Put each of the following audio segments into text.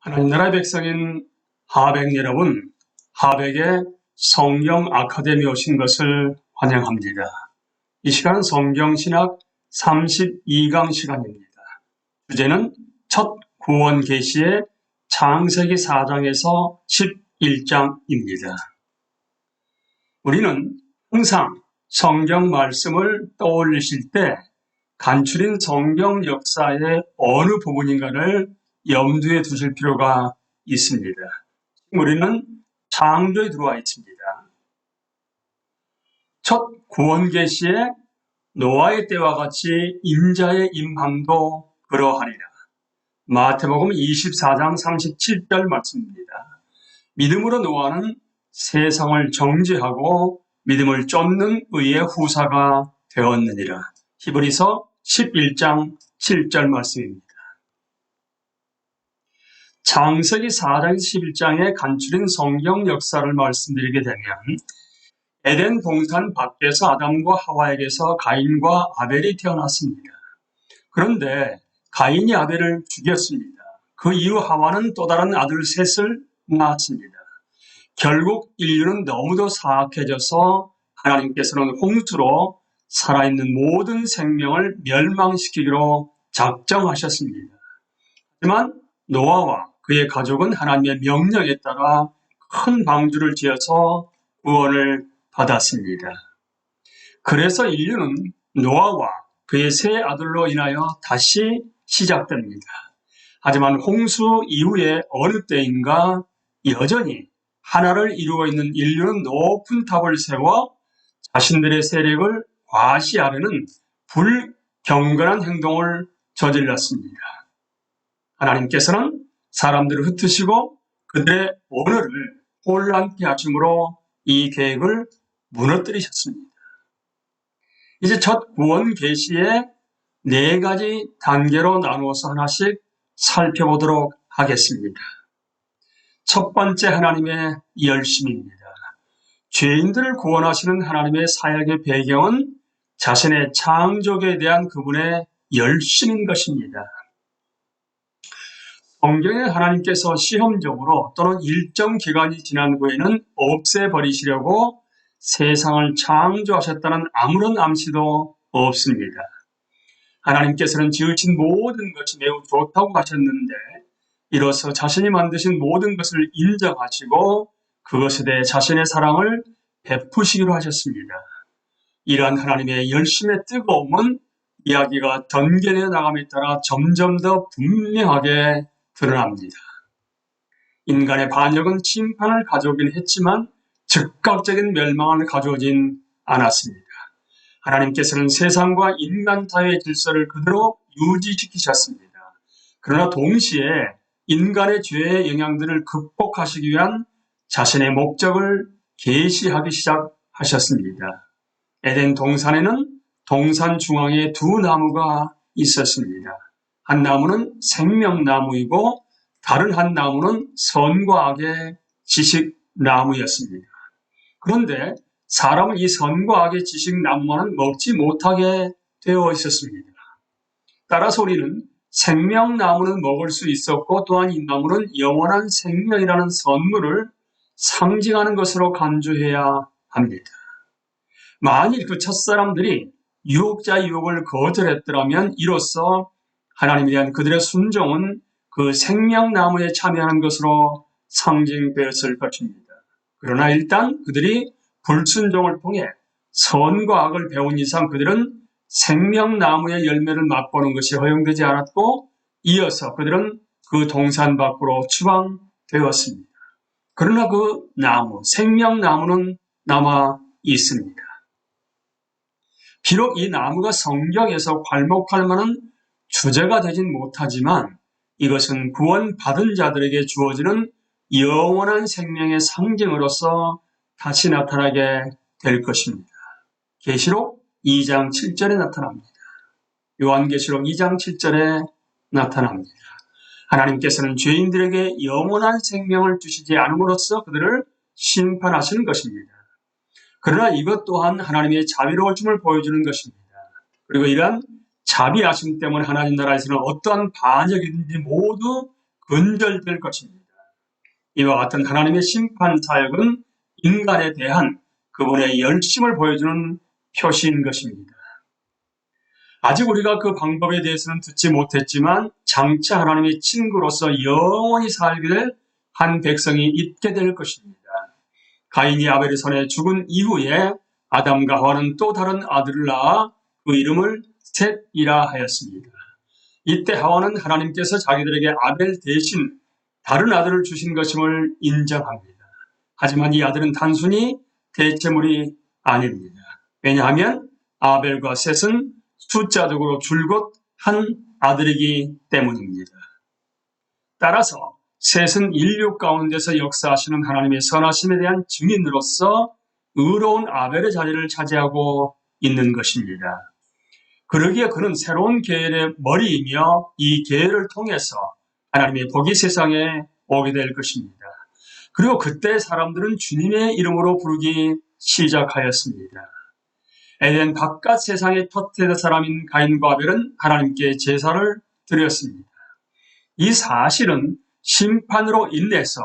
하나님 나라의 백성인 하백 여러분, 하백의 성경 아카데미 오신 것을 환영합니다. 이 시간은 성경신학 32강 시간입니다. 주제는 첫 구원 계시의 창세기 4장에서 11장입니다. 우리는 항상 성경 말씀을 떠올리실 때 간추린 성경 역사의 어느 부분인가를 염두에 두실 필요가 있습니다. 우리는 창조에 들어와 있습니다. 첫 구원 계 시에 노아의 때와 같이 인자의 임함도 그러하리라. 마태복음 24장 37절 말씀입니다. 믿음으로 노아는 세상을 정죄하고 믿음을 쫓는 의의 후사가 되었느니라. 히브리서 11장 7절 말씀입니다. 창세기 4장 11장에 간추린 성경 역사를 말씀드리게 되면 에덴 동산 밖에서 아담과 하와에게서 가인과 아벨이 태어났습니다. 그런데 가인이 아벨을 죽였습니다. 그 이후 하와는 또 다른 아들 셋을 낳았습니다. 결국 인류는 너무도 사악해져서 하나님께서는 홍수로 살아있는 모든 생명을 멸망시키기로 작정하셨습니다. 하지만 노아와 그의 가족은 하나님의 명령에 따라 큰 방주를 지어서 구원을 받았습니다. 그래서 인류는 노아와 그의 세 아들로 인하여 다시 시작됩니다. 하지만 홍수 이후에 어느 때인가 여전히 하나를 이루고 있는 인류는 높은 탑을 세워 자신들의 세력을 과시하려는 불경건한 행동을 저질렀습니다. 하나님께서는 사람들을 흩으시고 그들의 언어를 혼란케 하심으로 이 계획을 무너뜨리셨습니다. 이제 첫 구원 계시의 네 가지 단계로 나누어서 하나씩 살펴보도록 하겠습니다. 첫 번째 하나님의 열심입니다. 죄인들을 구원하시는 하나님의 사역의 배경은 자신의 창조에 대한 그분의 열심인 것입니다. 성경에 하나님께서 시험적으로 또는 일정 기간이 지난 후에는 없애버리시려고 세상을 창조하셨다는 아무런 암시도 없습니다. 하나님께서는 지으신 모든 것이 매우 좋다고 하셨는데 이로써 자신이 만드신 모든 것을 인정하시고 그것에 대해 자신의 사랑을 베푸시기로 하셨습니다. 이러한 하나님의 열심의 뜨거움은 이야기가 전개되어 나감에 따라 점점 더 분명하게 드러납니다. 인간의 반역은 심판을 가져오긴 했지만 즉각적인 멸망을 가져오진 않았습니다. 하나님께서는 세상과 인간 사회의 질서를 그대로 유지시키셨습니다. 그러나 동시에 인간의 죄의 영향들을 극복하시기 위한 자신의 목적을 계시하기 시작하셨습니다. 에덴 동산에는 동산 중앙에 두 나무가 있었습니다. 한 나무는 생명나무이고 다른 한 나무는 선과 악의 지식나무였습니다. 그런데 사람은 이 선과 악의 지식나무만은 먹지 못하게 되어 있었습니다. 따라서 우리는 생명나무는 먹을 수 있었고 또한 이 나무는 영원한 생명이라는 선물을 상징하는 것으로 간주해야 합니다. 만일 그 첫 사람들이 유혹자의 유혹을 거절했더라면 이로써 하나님에 대한 그들의 순종은 그 생명나무에 참여하는 것으로 상징되었을 것입니다. 그러나 일단 그들이 불순종을 통해 선과 악을 배운 이상 그들은 생명나무의 열매를 맛보는 것이 허용되지 않았고 이어서 그들은 그 동산 밖으로 추방되었습니다. 그러나 그 나무, 생명나무는 남아 있습니다. 비록 이 나무가 성경에서 괄목할 만한 주제가 되진 못하지만 이것은 구원받은 자들에게 주어지는 영원한 생명의 상징으로서 다시 나타나게 될 것입니다. 계시록 2장 7절에 나타납니다. 요한계시록 2장 7절에 나타납니다. 하나님께서는 죄인들에게 영원한 생명을 주시지 않음으로써 그들을 심판하시는 것입니다. 그러나 이것 또한 하나님의 자비로우심을 보여주는 것입니다. 그리고 이러한 자비하심 때문에 하나님 나라에서는 어떠한 반역이든지 모두 근절될 것입니다. 이와 같은 하나님의 심판 사역은 인간에 대한 그분의 열심을 보여주는 표시인 것입니다. 아직 우리가 그 방법에 대해서는 듣지 못했지만 장차 하나님의 친구로서 영원히 살게 될 한 백성이 있게 될 것입니다. 가인이 아벨의 손에 죽은 이후에 아담과 하와는 또 다른 아들을 낳아 그 이름을 셋이라 하였습니다. 이때 하와는 하나님께서 자기들에게 아벨 대신 다른 아들을 주신 것임을 인정합니다. 하지만 이 아들은 단순히 대체물이 아닙니다. 왜냐하면 아벨과 셋은 숫자적으로 줄곧 한 아들이기 때문입니다. 따라서 셋은 인류 가운데서 역사하시는 하나님의 선하심에 대한 증인으로서 의로운 아벨의 자리를 차지하고 있는 것입니다. 그러기에 그는 새로운 계열의 머리이며 이 계열을 통해서 하나님의 복이 세상에 오게 될 것입니다. 그리고 그때 사람들은 주님의 이름으로 부르기 시작하였습니다. 에덴 바깥 세상의 첫째 사람인 가인과 아벨은 하나님께 제사를 드렸습니다. 이 사실은 심판으로 인해서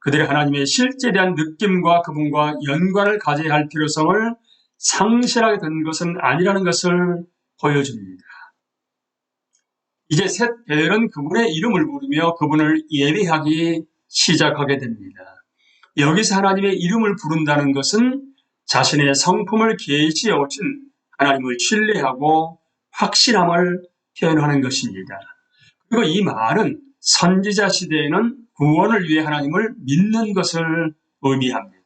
그들이 하나님의 실제에 대한 느낌과 그분과 연관을 가져야 할 필요성을 상실하게 된 것은 아니라는 것을 보여줍니다. 이제 셋 배열은 그분의 이름을 부르며 그분을 예배하기 시작하게 됩니다. 여기서 하나님의 이름을 부른다는 것은 자신의 성품을 계시해 오신 하나님을 신뢰하고 확실함을 표현하는 것입니다. 그리고 이 말은 선지자 시대에는 구원을 위해 하나님을 믿는 것을 의미합니다.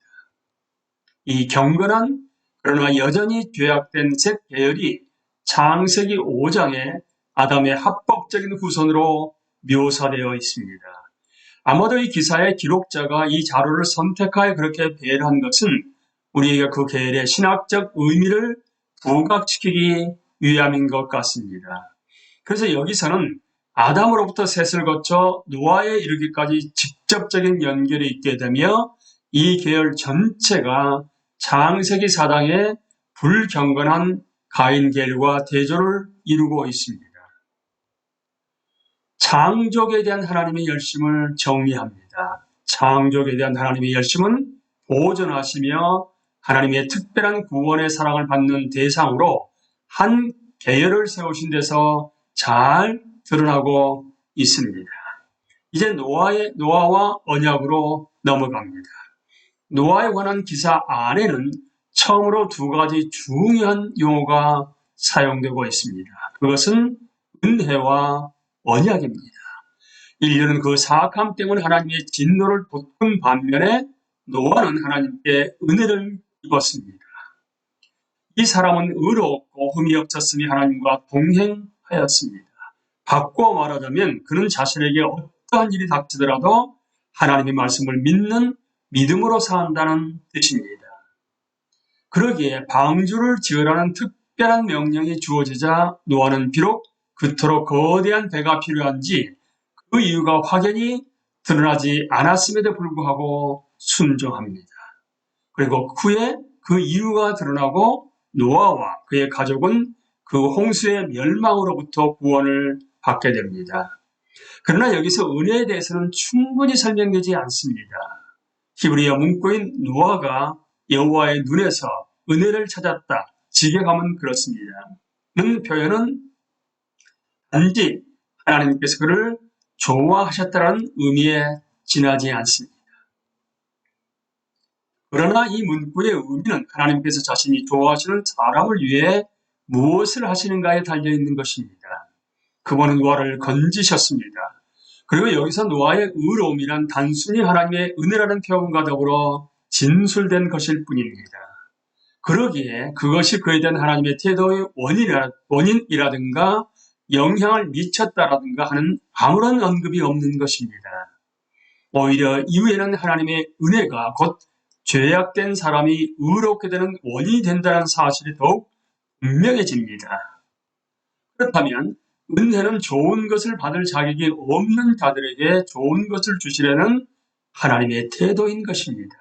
이 경건한 그러나 여전히 죄악된 셋 계열이 창세기 5장에 아담의 합법적인 후손으로 묘사되어 있습니다. 아마도 이 기사의 기록자가 이 자료를 선택하여 그렇게 배열한 것은 우리에게 그 계열의 신학적 의미를 부각시키기 위함인 것 같습니다. 그래서 여기서는 아담으로부터 셋을 거쳐 노아에 이르기까지 직접적인 연결이 있게 되며 이 계열 전체가 창세기 사당의 불경건한 가인 계열과 대조를 이루고 있습니다. 창족에 대한 하나님의 열심을 정리합니다. 창족에 대한 하나님의 열심은 보존하시며 하나님의 특별한 구원의 사랑을 받는 대상으로 한 계열을 세우신 데서 잘 드러나고 있습니다. 이제 노아의 노아와 언약으로 넘어갑니다. 노아에 관한 기사 안에는 처음으로 두 가지 중요한 용어가 사용되고 있습니다. 그것은 은혜와 언약입니다. 인류는 그 사악함 때문에 하나님의 진노를 돋군 반면에 노아는 하나님께 은혜를 입었습니다. 이 사람은 의롭고 흠이 없었으니 하나님과 동행하였습니다. 바꿔 말하자면 그는 자신에게 어떠한 일이 닥치더라도 하나님의 말씀을 믿는 믿음으로 산다는 뜻입니다. 그러기에 방주를 지으라는 특별한 명령이 주어지자 노아는 비록 그토록 거대한 배가 필요한지 그 이유가 확연히 드러나지 않았음에도 불구하고 순종합니다. 그리고 후에 그 이유가 드러나고 노아와 그의 가족은 그 홍수의 멸망으로부터 구원을 받게 됩니다. 그러나 여기서 은혜에 대해서는 충분히 설명되지 않습니다. 히브리어 문구인 노아가 여호와의 눈에서 은혜를 찾았다. 직역하면 그렇습니다. 는 표현은 단지 하나님께서 그를 좋아하셨다는 의미에 지나지 않습니다. 그러나 이 문구의 의미는 하나님께서 자신이 좋아하시는 사람을 위해 무엇을 하시는가에 달려 있는 것입니다. 그분은 노아를 건지셨습니다. 그리고 여기서 노아의 의로움이란 단순히 하나님의 은혜라는 표현과 더불어 진술된 것일 뿐입니다. 그러기에 그것이 그에 대한 하나님의 태도의 원인이라, 원인이라든가 영향을 미쳤다라든가 하는 아무런 언급이 없는 것입니다. 오히려 이후에는 하나님의 은혜가 곧 죄악된 사람이 의롭게 되는 원인이 된다는 사실이 더욱 분명해집니다. 그렇다면 은혜는 좋은 것을 받을 자격이 없는 자들에게 좋은 것을 주시려는 하나님의 태도인 것입니다.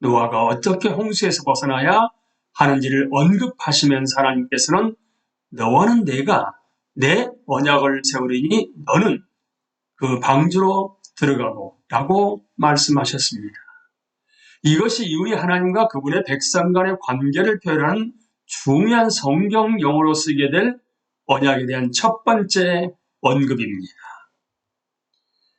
노아가 어떻게 홍수에서 벗어나야 하는지를 언급하시면서 하나님께서는 너와는 내가 내 언약을 세우리니 너는 그 방주로 들어가고 라고 말씀하셨습니다. 이것이 이후에 하나님과 그분의 백성 간의 관계를 표현하는 중요한 성경 용어로 쓰게 될 언약에 대한 첫 번째 언급입니다.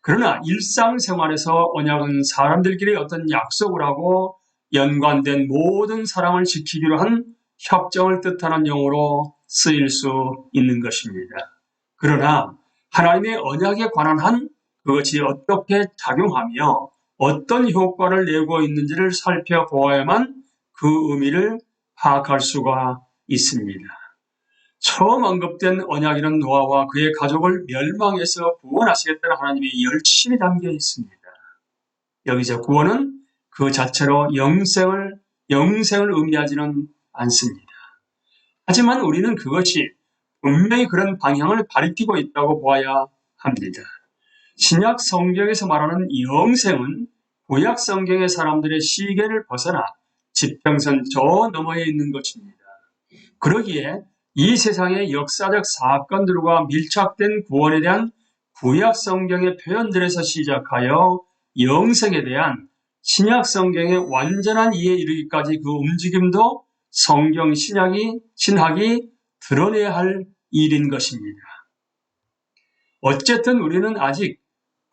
그러나 일상생활에서 언약은 사람들끼리 어떤 약속을 하고 연관된 모든 사랑을 지키기로 한 협정을 뜻하는 용어로 쓰일 수 있는 것입니다. 그러나 하나님의 언약에 관한 한 그것이 어떻게 작용하며 어떤 효과를 내고 있는지를 살펴보아야만 그 의미를 파악할 수가 있습니다. 처음 언급된 언약에는 노아와 그의 가족을 멸망해서 구원하시겠다는 하나님의 열심이 담겨 있습니다. 여기서 구원은 그 자체로 영생을 영생을 의미하지는 않습니다. 하지만 우리는 그것이 분명히 그런 방향을 가리키고 있다고 보아야 합니다. 신약 성경에서 말하는 영생은 구약 성경의 사람들의 시계를 벗어나 지평선 저 너머에 있는 것입니다. 그러기에 이 세상의 역사적 사건들과 밀착된 구원에 대한 구약 성경의 표현들에서 시작하여 영생에 대한 신약 성경의 완전한 이해에 이르기까지 그 움직임도 성경 신약이 신학이 드러내야 할 일인 것입니다. 어쨌든 우리는 아직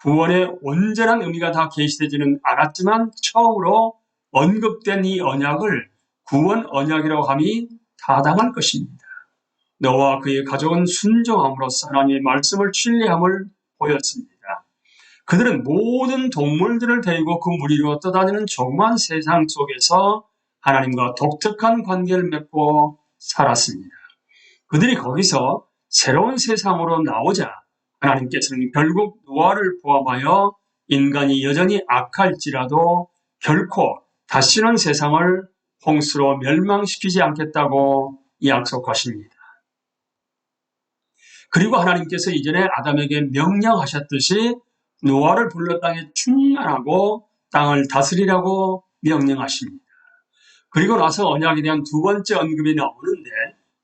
구원의 온전한 의미가 다 계시되지는 않았지만 처음으로 언급된 이 언약을 구원 언약이라고 함이 타당할 것입니다. 너와 그의 가족은 순종함으로써 하나님의 말씀을 신뢰함을 보였습니다. 그들은 모든 동물들을 데리고 그 무리로 떠다니는 조그만 세상 속에서 하나님과 독특한 관계를 맺고 살았습니다. 그들이 거기서 새로운 세상으로 나오자 하나님께서는 결국 노아를 포함하여 인간이 여전히 악할지라도 결코 다시는 세상을 홍수로 멸망시키지 않겠다고 약속하십니다. 그리고 하나님께서 이전에 아담에게 명령하셨듯이 노아를 불러 땅에 충만하고 땅을 다스리라고 명령하십니다. 그리고 나서 언약에 대한 두 번째 언급이 나오는데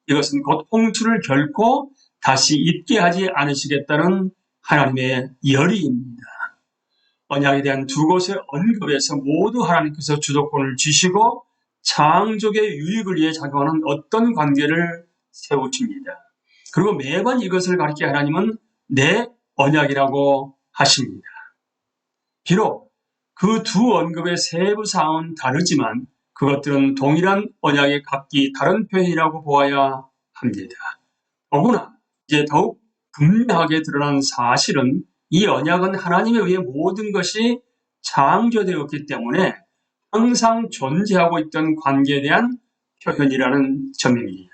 이것은 곧 홍수를 결코 다시 있게 하지 않으시겠다는 하나님의 열의입니다. 언약에 대한 두 곳의 언급에서 모두 하나님께서 주도권을 주시고 창족의 유익을 위해 작용하는 어떤 관계를 세우십니다. 그리고 매번 이것을 가리켜 하나님은 내 언약이라고 하십니다. 비록 그 두 언급의 세부 사항은 다르지만 그것들은 동일한 언약의 각기 다른 표현이라고 보아야 합니다. 더구나 이제 더욱 분명하게 드러난 사실은 이 언약은 하나님에 의해 모든 것이 창조되었기 때문에 항상 존재하고 있던 관계에 대한 표현이라는 점입니다.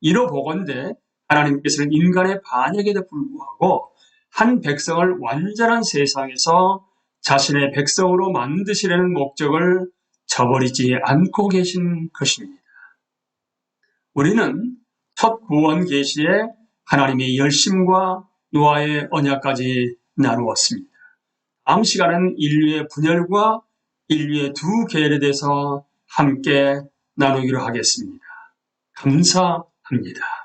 이로 보건대 하나님께서는 인간의 반역에도 불구하고 한 백성을 완전한 세상에서 자신의 백성으로 만드시려는 목적을 저버리지 않고 계신 것입니다. 우리는 첫 구원 계시에 하나님의 열심과 노아의 언약까지 나누었습니다. 다음 시간은 인류의 분열과 인류의 두 계열에 대해서 함께 나누기로 하겠습니다. 감사합니다.